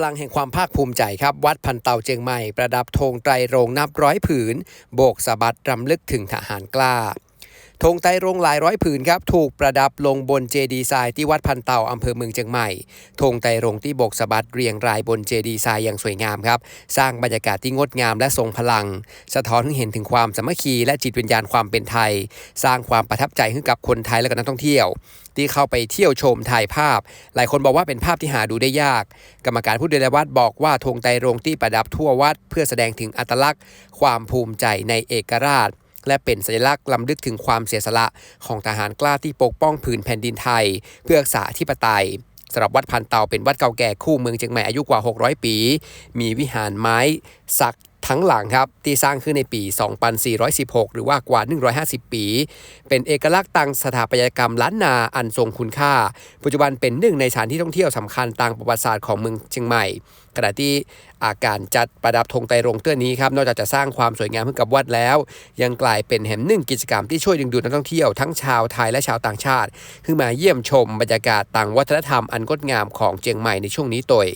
พลังแห่งความภาคภูมิใจครับ วัดพันเตาเจียงใหม่ ประดับธงไตรรงนับร้อยผืน โบกสะบัดรำลึกถึงทหารกล้า ธงไตรรงหลายร้อยผืนครับถูกประดับลงบนเจดีทรายที่วัดพันเตาอำเภอเมืองเชียงใหม่ธงไตรรงที่โบกสะบัดเรียงรายบนเจดีทรายอย่างสวยงามครับ สร้างบรรยากาศที่งดงามและทรงพลัง สะท้อนให้เห็นถึงความสามัคคีและจิตวิญญาณความเป็นไทย สร้างความประทับใจให้กับคนไทยและก็นักท่องเที่ยว ที่เข้าไปเที่ยวชมถ่ายภาพ หลายคนบอกว่าเป็นภาพที่หาดูได้ยาก กรรมการผู้ดูแลวัดบอกว่าธงไตรรงที่ประดับทั่ววัด เพื่อแสดงถึงอัตลักษณ์ ความภูมิใจในเอกราช และเป็นสัญลักษณ์ล้ำลึกถึงความเสียสละของทหารกล้าที่ปกป้องผืนแผ่นดินไทย เพื่อรักษาธิปไตยสำหรับวัดพันเตาเป็นวัดเก่าแก่คู่เมืองเชียงใหม่อายุกว่า 600 ปี มีวิหารไม้ สัก ทั้งหลังครับที่สร้างขึ้นในปี 2416 หรือว่ากว่า 150 ปี เป็นเอกลักษณ์ทางสถาปัตยกรรมล้านนาอันทรงคุณค่า ปัจจุบันเป็นหนึ่งในสถานที่ท่องเที่ยวสำคัญทางประวัติศาสตร์ของเมืองเชียงใหม่ขณะที่อาการจัดประดับธงไตรรงเตื้อนี้ครับนอกจากจะสร้างความสวยงามให้กับวัดแล้ว ยังกลายเป็นแห่งหนึ่งกิจกรรมที่ช่วยดึงดูดนักท่องเที่ยวทั้งชาวไทยและชาวต่างชาติขึ้นมาเยี่ยมชมบรรยากาศต่างวัฒนธรรมอันงดงามของเชียงใหม่ในช่วงนี้ตัวย